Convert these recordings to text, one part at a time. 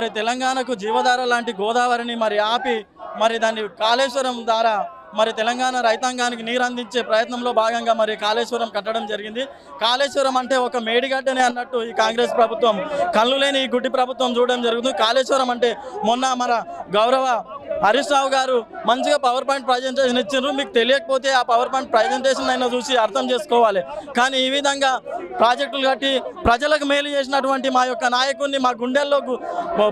మరి తెలంగాణకు జీవధార లాంటి గోదావరిని మరి ఆపి మరి దాన్ని కాళేశ్వరం ద్వారా మరి తెలంగాణ రైతాంగానికి నీరు అందించే ప్రయత్నంలో భాగంగా మరి కాళేశ్వరం కట్టడం జరిగింది. కాళేశ్వరం అంటే ఒక మేడిగడ్డనే అన్నట్టు ఈ కాంగ్రెస్ ప్రభుత్వం కళ్ళు లేని ఈ గుడ్డి ప్రభుత్వం చూడడం జరుగుతుంది. కాళేశ్వరం అంటే మొన్న మన గౌరవ హరీష్ రావు గారు మంచిగా పవర్ పాయింట్ ప్రజెంటేషన్ ఇచ్చిండ్రు. మీకు తెలియకపోతే ఆ పవర్ పాయింట్ ప్రజెంటేషన్ అయినా చూసి అర్థం చేసుకోవాలి. కానీ ఈ విధంగా ప్రాజెక్టులు కట్టి ప్రజలకు మేలు చేసినటువంటి మా యొక్క నాయకుడిని మా గుండెల్లో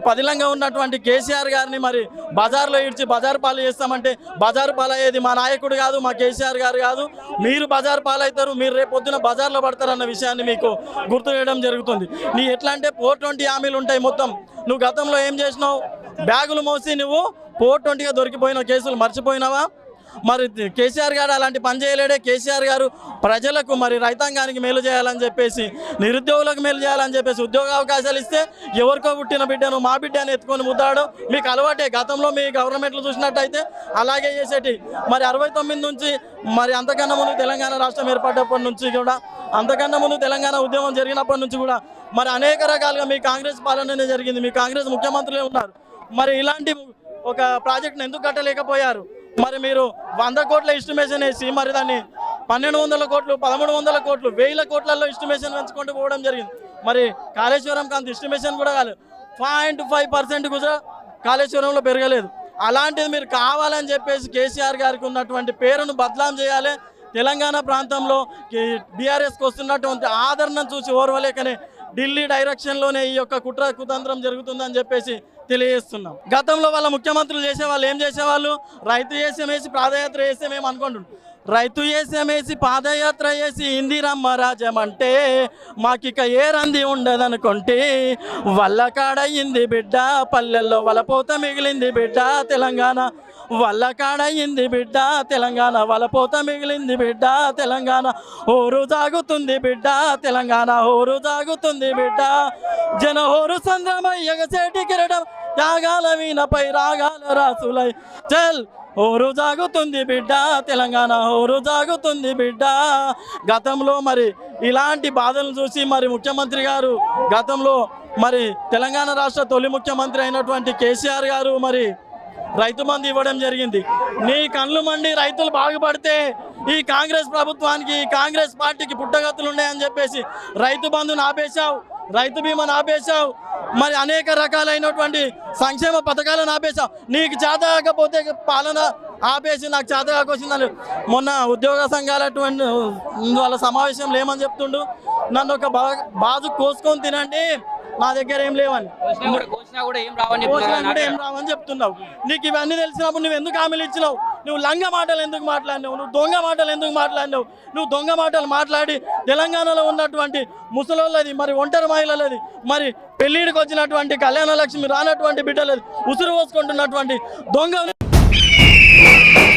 పదిలంగా ఉన్నటువంటి కేసీఆర్ గారిని మరి బజార్లో ఇడ్చి బజార్ పాలు చేస్తామంటే బజారు పాలయ్యేది మా నాయకుడు కాదు మా కేసీఆర్ గారు కాదు. మీరు బజార్ పాలవుతారు మీరు రేపు పొద్దున బజార్లో పడతారన్న విషయాన్ని మీకు గుర్తు చేయడం జరుగుతుంది. నీ ఎట్లా అంటే ఫోర్ ట్వంటీ హామీలు ఉంటాయి మొత్తం. నువ్వు గతంలో ఏం చేసినావు? బ్యాగులు మోసి నువ్వు ఫోర్ ట్వంటీగా దొరికిపోయిన కేసులు మర్చిపోయినావా? మరి కేసీఆర్ గారు అలాంటి పని చేయలేడే. కేసీఆర్ గారు ప్రజలకు మరి రైతాంగానికి మేలు చేయాలని చెప్పేసి నిరుద్యోగులకు మేలు చేయాలని చెప్పేసి ఉద్యోగ అవకాశాలు ఇస్తే ఎవరికో పుట్టిన బిడ్డను మా బిడ్డను ఎత్తుకొని ముద్దాడు. మీకు అలవాటే. గతంలో మీ గవర్నమెంట్లు చూసినట్టయితే అలాగే చేసేటి. మరి అరవై తొమ్మిది నుంచి మరి అంతకన్నా ముందు తెలంగాణ రాష్ట్రం ఏర్పడినప్పటి నుంచి కూడా అంతకన్నా ముందు తెలంగాణ ఉద్యమం జరిగినప్పటి నుంచి కూడా మరి అనేక రకాలుగా మీ కాంగ్రెస్ పాలననే జరిగింది. మీ కాంగ్రెస్ ముఖ్యమంత్రులే ఉన్నారు. మరి ఇలాంటి ఒక ప్రాజెక్ట్ని ఎందుకు కట్టలేకపోయారు? మరి మీరు వంద కోట్ల ఎస్టిమేషన్ వేసి మరి దాన్ని పన్నెండు వందల కోట్లు పదమూడు వందల కోట్లు వేల కోట్లలో ఎస్టిమేషన్ పెంచుకుంటూ పోవడం జరిగింది. మరి కాళేశ్వరంకి అంత ఎస్టిమేషన్ కూడా కాలేదు. పాయింట్ ఫైవ్ పర్సెంట్ కూడా కాళేశ్వరంలో పెరగలేదు. అలాంటిది మీరు కావాలని చెప్పేసి కేసీఆర్ గారికి ఉన్నటువంటి పేరును బదలాం చేయాలి. తెలంగాణ ప్రాంతంలో బీఆర్ఎస్కి వస్తున్నటువంటి ఆదరణను చూసి ఓర్వలేకనే ఢిల్లీ డైరెక్షన్లోనే ఈ యొక్క కుట్ర కుతంత్రం జరుగుతుందని చెప్పేసి తెలియజేస్తున్నాం. గతంలో వాళ్ళ ముఖ్యమంత్రులు చేసేవాళ్ళు ఏం చేసేవాళ్ళు? రైతు ఏసం వేసి పాదయాత్ర చేస్తే మేము అనుకుంటున్నాం. రైతు ఏసం పాదయాత్ర చేసి ఇందిరమ్మ రాజ్యం అంటే మాకిక ఏ రంది ఉండదనుకుంటే వల్లకాడయింది బిడ్డ పల్లెల్లో వలపోత మిగిలింది బిడ్డ తెలంగాణ వల్లకాడయింది బిడ్డ తెలంగాణ వలపోత మిగిలింది బిడ్డ తెలంగాణ హోరు జాగుతుంది బిడ్డ తెలంగాణ ఓరు తాగుతుంది బిడ్డ. జన హోరు సంద్రమయ్యగ సేటి కిరడం త్యాగాల వీణపై రాగాల రాసులై. చల్ ఓరు జాగుతుంది బిడ్డ తెలంగాణ నోరు తాగుతుంది బిడ్డ. గతంలో మరి ఇలాంటి బాధలు చూసి మరి ముఖ్యమంత్రి గారు గతంలో మరి తెలంగాణ రాష్ట్ర తొలి ముఖ్యమంత్రి అయినటువంటి కేసీఆర్ గారు మరి రైతు మంది ఇవ్వడం జరిగింది. నీ కళ్ళు మండి రైతులు బాగుపడితే ఈ కాంగ్రెస్ ప్రభుత్వానికి ఈ కాంగ్రెస్ పార్టీకి పుట్టగతులు ఉన్నాయని చెప్పేసి రైతు బంధుని ఆపేశావు రైతు బీమాను ఆపేశావు మరి అనేక రకాలైనటువంటి సంక్షేమ పథకాలను ఆపేశావు నీకు చేత కాకపోతే పాలన ఆపేసి నాకు చేత కాకొచ్చిందని మొన్న ఉద్యోగ సంఘాలటువంటి వాళ్ళ సమావేశంలో ఏమని చెప్తుండు. నన్ను ఒక బా బాజు కోసుకొని తినండి నా దగ్గర ఏం లేవని. కూడా ఏం రావని చెప్తున్నావు. నీకు ఇవన్నీ తెలిసినప్పుడు నువ్వు ఎందుకు హామీలు ఇచ్చినావు? నువ్వు లంగ మాటలు ఎందుకు మాట్లాడినావు? నువ్వు దొంగ మాటలు ఎందుకు మాట్లాడినావు? నువ్వు దొంగ మాటలు మాట్లాడి తెలంగాణలో ఉన్నటువంటి ముసలోళ్ళది మరి ఒంటరి మహిళలది మరి పెళ్ళిడికి వచ్చినటువంటి కళ్యాణ లక్ష్మి రానటువంటి బిడ్డలది ఉసురు పోసుకుంటున్నటువంటి దొంగ Yeah.